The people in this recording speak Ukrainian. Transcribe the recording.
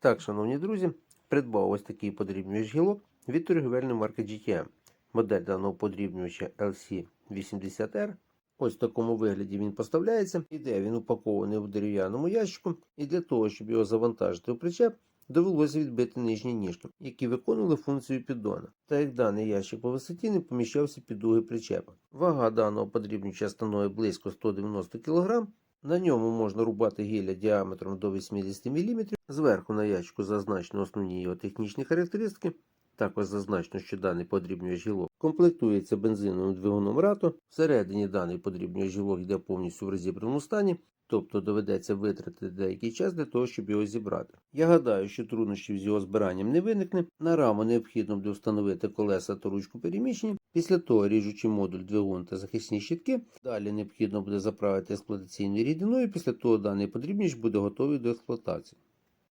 Так, шановні друзі, придбав ось такий подрібнювач гілок від торгівельної марки GTM. Модель даного подрібнювача LC80R. Ось в такому вигляді він поставляється. Іде він упакований в дерев'яному ящику, і для того, щоб його завантажити у причеп, довелося відбити нижні ніжки, які виконували функцію піддона. Та як даний ящик по висоті не поміщався під дуги причепа. Вага даного подрібнювача становить близько 190 кг. На ньому можна рубати гілля діаметром до 80 мм. Зверху на ящику зазначено основні його технічні характеристики. Також зазначено, що даний подрібнювач гілок комплектується бензиновим двигуном рато. Всередині даний подрібнювач гілок йде повністю в розібраному стані, тобто доведеться витратити деякий час для того, щоб його зібрати. Я гадаю, що труднощів з його збиранням не виникне. На раму необхідно буде встановити колеса та ручку переміщення. Після того ріжучий модуль двигун та захисні щитки. Далі необхідно буде заправити експлуатаційною рідиною. Після того даний подрібніч буде готовий до експлуатації.